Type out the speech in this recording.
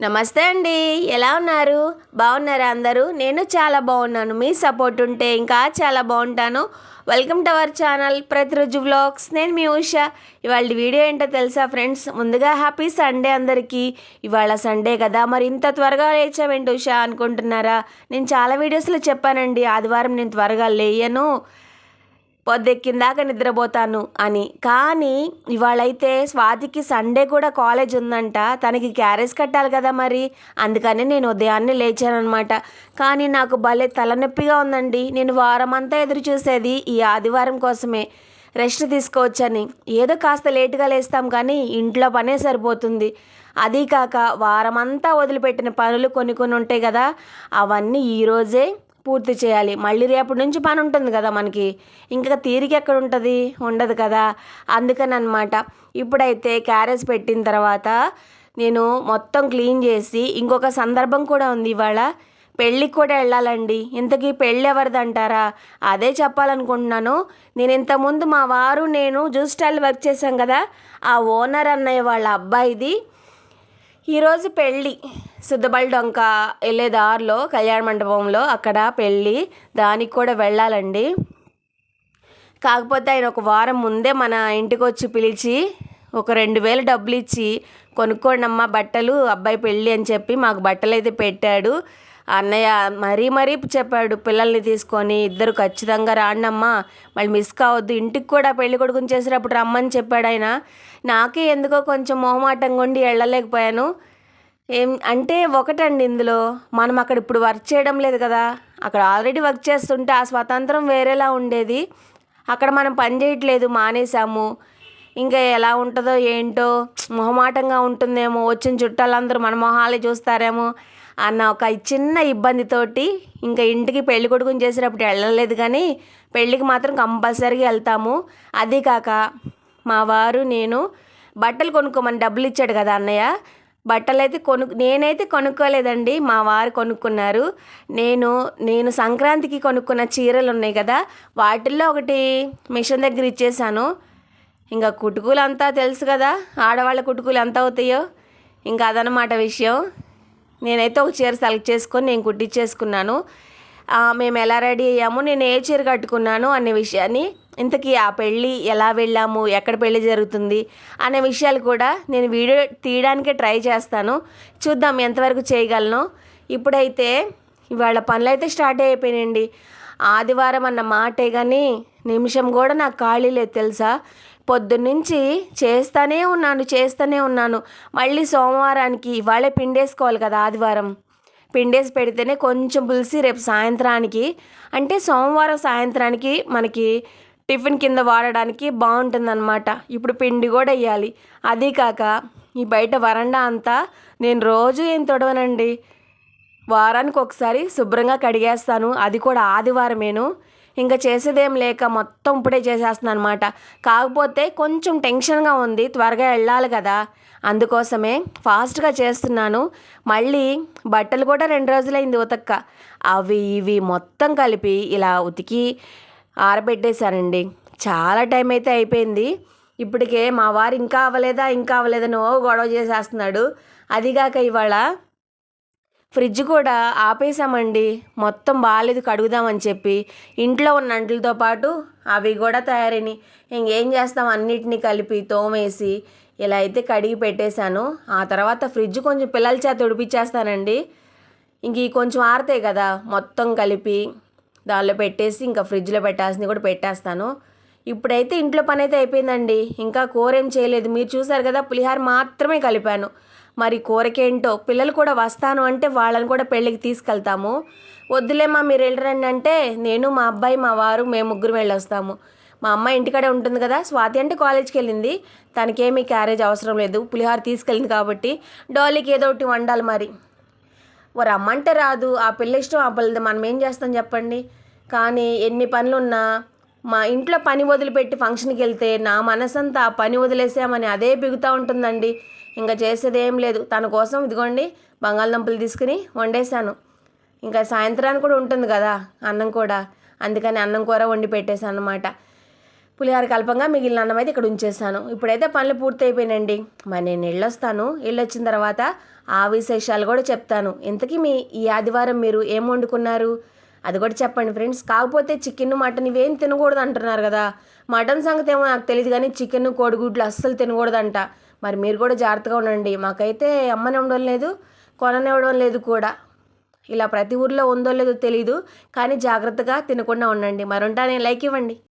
నమస్తే అండి. ఎలా ఉన్నారు? బాగున్నారా అందరూ? నేను చాలా బాగున్నాను. మీ సపోర్ట్ ఉంటే ఇంకా చాలా బాగుంటాను. వెల్కమ్ టు అవర్ ఛానల్ ప్రతిరోజు వ్లాగ్స్ నేను మీ ఉష. ఇవాళ వీడియో ఏంటో తెలుసా ఫ్రెండ్స్? ముందుగా హ్యాపీ సండే అందరికీ. ఇవాళ సండే కదా మరి ఇంత త్వరగా లేచావేంటి ఉష అనుకుంటున్నారా? నేను చాలా వీడియోస్లో చెప్పానండి. ఆదివారం నేను త్వరగా లేయను. పొద్దెక్కిందాక నిద్రపోతాను అని. కానీ ఇవాళైతే స్వాతికి సండే కూడా కాలేజ్ ఉందంట. తనకి క్యారేజ్ కట్టాలి కదా మరి. అందుకని నేను ఉదయాన్నే లేచానమాట కానీ నాకు భలే తలనొప్పిగా ఉందండి. నేను వారం అంతా ఎదురు చూసేది ఈ ఆదివారం కోసమే. రెస్ట్ తీసుకోవచ్చని. ఏదో కాస్త లేటుగా లేస్తాం కానీ ఇంట్లో పనే సరిపోతుంది. అదీ కాక వారమంతా వదిలిపెట్టిన పనులు కొన్ని కొన్ని ఉంటాయి కదా. అవన్నీ ఈరోజే పూర్తి చేయాలి. మళ్ళీ రేపటి నుంచి పని ఉంటుంది కదా మనకి. ఇంకా తీరిక ఎక్కడ ఉంటుంది? ఉండదు కదా. అందుకని అనమాట ఇప్పుడైతే క్యారేజ్ పెట్టిన తర్వాత నేను మొత్తం క్లీన్ చేసి ఇంకొక సందర్భం కూడా ఉంది ఇవాళ. పెళ్ళికి కూడా వెళ్ళాలండి. ఇంతకీ పెళ్ళి ఎవరిదంటారా? అదే చెప్పాలనుకుంటున్నాను. నేను ఇంతకుముందు మా వారు నేను జ్యూస్ స్టైల్ వర్క్ చేశాం కదా. ఆ ఓనర్ అన్నయ్య వాళ్ళ అబ్బాయిది. ఈరోజు పెళ్ళి. సుద్దబల్ డొంక వెళ్ళే దారిలో కళ్యాణ మండపంలో అక్కడ పెళ్ళి దానికి కూడా వెళ్ళాలండి. కాకపోతే ఆయన ఒక వారం ముందే మన ఇంటికి వచ్చి పిలిచి ఒక రెండు వేలు డబ్బులు ఇచ్చి కొనుక్కోండమ్మా బట్టలు అబ్బాయి పెళ్ళి అని చెప్పి మాకు బట్టలు అయితే పెట్టాడు. అన్నయ్య మరీ మరీ చెప్పాడు పిల్లల్ని తీసుకొని ఇద్దరు ఖచ్చితంగా రాండమ్మా మళ్ళీ మిస్ కావద్దు ఇంటికి కూడా పెళ్ళి కొడుకుని చేసేటప్పుడు రమ్మని చెప్పాడు ఆయన. నాకే ఎందుకో కొంచెం మొహమాటంగా ఉండి వెళ్ళలేకపోయాను. ఏం అంటే ఒకటండి ఇందులో. మనం అక్కడ ఇప్పుడు వర్క్ చేయడం లేదు కదా. అక్కడ ఆల్రెడీ వర్క్ చేస్తుంటే ఆ స్వతంత్రం వేరేలా ఉండేది. అక్కడ మనం పని చేయట్లేదు మానేసాము ఇంకా ఎలా ఉంటుందో ఏంటో మొహమాటంగా ఉంటుందేమో. వచ్చిన చుట్టాలందరూ మన మొహాలే చూస్తారేమో అన్న ఒక చిన్న ఇబ్బందితోటి ఇంకా ఇంటికి పెళ్ళి కొడుకుని చేసేటప్పుడు వెళ్ళలేదు కానీ పెళ్ళికి మాత్రం కంపల్సరీగా వెళ్తాము. అది కాక మా వారు నేను బట్టలు కొనుక్కోమని డబ్బులు ఇచ్చాడు కదా అన్నయ్య. బట్టలు అయితే కొను నేనైతే కొనుక్కోలేదండి. మా వారు కొనుక్కున్నారు. నేను నేను సంక్రాంతికి కొనుక్కున్న చీరలు ఉన్నాయి కదా వాటిల్లో ఒకటి మిషన్ దగ్గర ఇచ్చేసాను. ఇంకా కుటుకులు అంతా తెలుసు కదా ఆడవాళ్ళ కుటుకులు ఎంత అవుతాయో. ఇంకా అదనమాట విషయం. నేనైతే ఒక చీర సెలెక్ట్ చేసుకొని నేను కుట్టించేసుకున్నాను మేము ఎలా రెడీ అయ్యాము నేను ఏ చీర కట్టుకున్నాను అనే విషయాన్ని ఇంతకీ ఆ పెళ్ళి ఎలా వెళ్ళాము ఎక్కడ పెళ్ళి జరుగుతుంది అనే విషయాలు కూడా నేను వీడియో తీయడానికే ట్రై చేస్తాను. చూద్దాం ఎంతవరకు చేయగలను. ఇప్పుడైతే ఇవాళ పనులు అయితే స్టార్ట్ అయిపోయినాయండి. ఆదివారం అన్న మాటే కానీ నిమిషం కూడా నాకు ఖాళీ లేదు తెలుసా? పొద్దున్నుంచి చేస్తూనే ఉన్నాను చేస్తూనే ఉన్నాను. మళ్ళీ సోమవారానికి ఇవాళే పిండేసుకోవాలి కదా ఆదివారం. పిండేసి పెడితేనే కొంచెం పులిసి రేపు సాయంత్రానికి అంటే సోమవారం సాయంత్రానికి మనకి టిఫిన్ కింద వాడడానికి బాగుంటుందన్నమాట. ఇప్పుడు పిండి కూడా వేయాలి అదీ కాక ఈ బయట వరండా అంతా నేను రోజు ఏం తొడవనండి? వారానికి ఒకసారి శుభ్రంగా కడిగేస్తాను. అది కూడా ఆదివారమేను. ఇంకా చేసేదేం లేక మొత్తం ఇప్పుడే చేసేస్తున్నాను అనమాట కాకపోతే కొంచెం టెన్షన్గా ఉంది. త్వరగా వెళ్ళాలి కదా. అందుకోసమే ఫాస్ట్గా చేస్తున్నాను. మళ్ళీ బట్టలు కూడా రెండు రోజులైంది ఉతక్క. అవి ఇవి మొత్తం కలిపి ఇలా ఉతికి ఆరబెట్టేశానండి చాలా టైం అయితే అయిపోయింది. ఇప్పటికే మా వారు ఇంకా అవ్వలేదా ఇంకా అవ్వలేదని ఓ గొడవ చేసేస్తున్నాడు. అదిగాక ఇవాళ ఫ్రిడ్జ్ కూడా ఆపేసామండి మొత్తం బాగాలేదు కడుగుదామని చెప్పి. ఇంట్లో ఉన్న అంట్లతో పాటు అవి కూడా తయారైనాయి. ఇంకేం చేస్తాం? అన్నిటినీ కలిపి తోమేసి ఇలా అయితే కడిగి పెట్టేశాను. ఆ తర్వాత ఫ్రిడ్జ్ కొంచెం పిల్లల చేత ఉడిపించేస్తానండి ఇంక కొంచెం ఆరుతాయి కదా మొత్తం కలిపి దానిలో పెట్టేసి ఇంకా ఫ్రిడ్జ్లో పెట్టాల్సింది కూడా పెట్టేస్తాను. ఇప్పుడైతే ఇంట్లో పని అయితే అయిపోయిందండి. ఇంకా కూర ఏం చేయలేదు. మీరు చూసారు కదా పులిహార మాత్రమే కలిపాను. మరి కూరకేంటో పిల్లలు కూడా వస్తాను అంటే వాళ్ళని కూడా పెళ్ళికి తీసుకెళ్తాము. వద్దులేమ్మా మీరు వెళ్ళరండి అంటే నేను మా అబ్బాయి మా వారు మేము ముగ్గురు వెళ్ళొస్తాము. మా అమ్మాయి ఇంటికాడే ఉంటుంది కదా స్వాతి అంటే కాలేజ్కి వెళ్ళింది. తనకేమీ క్యారేజ్ అవసరం లేదు. పులిహార తీసుకెళ్ళింది కాబట్టి డోలీకి ఏదో ఒకటి వండాలి మరి. ఓ రమ్మంటే రాదు ఆ పిల్ల ఇష్టం ఆ పిల్లది మనం ఏం చేస్తాం చెప్పండి? కానీ ఎన్ని పనులున్నా మా ఇంట్లో పని వదిలిపెట్టి ఫంక్షన్కి వెళ్తే నా మనసంతా ఆ పని వదిలేసామని అదే బిగుతూ ఉంటుందండి. ఇంకా చేసేది ఏం లేదు. తన కోసం ఇదిగోండి బంగాళదుంపలు తీసుకుని వండేశాను. ఇంకా సాయంత్రానికి కూడా ఉంటుంది కదా అన్నం కూడా. అందుకని అన్నం కూర వండి పెట్టేశాను అనమాట పులిహార కల్పంగా మిగిలిన అన్నం అయితే ఇక్కడ ఉంచేసాను ఇప్పుడైతే పనులు పూర్తి అయిపోయినండి మరి నేను వెళ్ళొస్తాను. వెళ్ళొచ్చిన తర్వాత ఆ విశేషాలు కూడా చెప్తాను. ఇంతకీ మీ ఈ ఆదివారం మీరు ఏం వండుకున్నారు? అది కూడా చెప్పండి ఫ్రెండ్స్. కాకపోతే చికెన్ మటన్ ఇవేం తినకూడదు అంటున్నారు కదా. మటన్ సంగతి ఏమో నాకు తెలియదు కానీ చికెన్ కోడిగుడ్లు అస్సలు తినకూడదంట. మరి మీరు కూడా జాగ్రత్తగా ఉండండి. మాకైతే అమ్మనివ్వడం లేదు కొననివ్వడం లేదు కూడా. ఇలా ప్రతి ఊర్లో ఉందో లేదో తెలీదు కానీ జాగ్రత్తగా తినకుండా ఉండండి. మరి ఉంటా నేను లైక్ ఇవ్వండి.